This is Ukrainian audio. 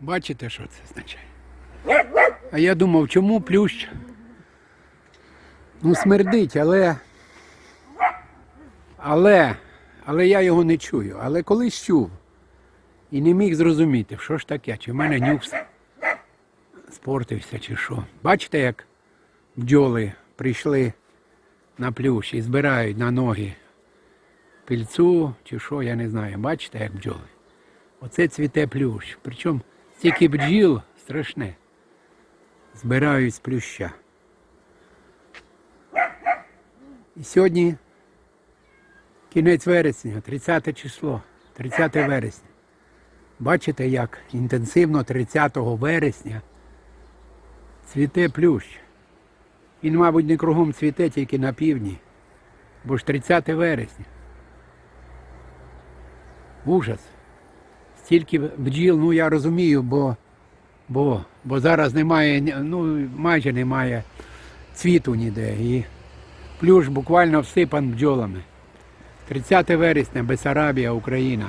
Бачите, що це означає? А я думав, чому плющ? Ну, смердить, але. Але. Але я його не чую. Але колись чув. І не міг зрозуміти, що ж таке, чи в мене нюх спортився, чи що. Бачите, як бджоли прийшли на плющ і збирають на ноги пільцу, чи що, я не знаю. Бачите, як бджоли? Оце цвіте плющ. Причому стільки бджіл страшне. Збирають з плюща. І сьогодні кінець вересня, 30 число, 30 вересня. Бачите, як інтенсивно 30 вересня цвіте плющ. Він, мабуть, не кругом цвіте, тільки на півдні. Бо ж 30 вересня. Ужас. Стільки бджіл, ну я розумію, бо, бо, бо зараз немає, ну майже немає цвіту ніде. І плюш буквально всипан бджолами. 30 вересня, Бесарабія, Україна.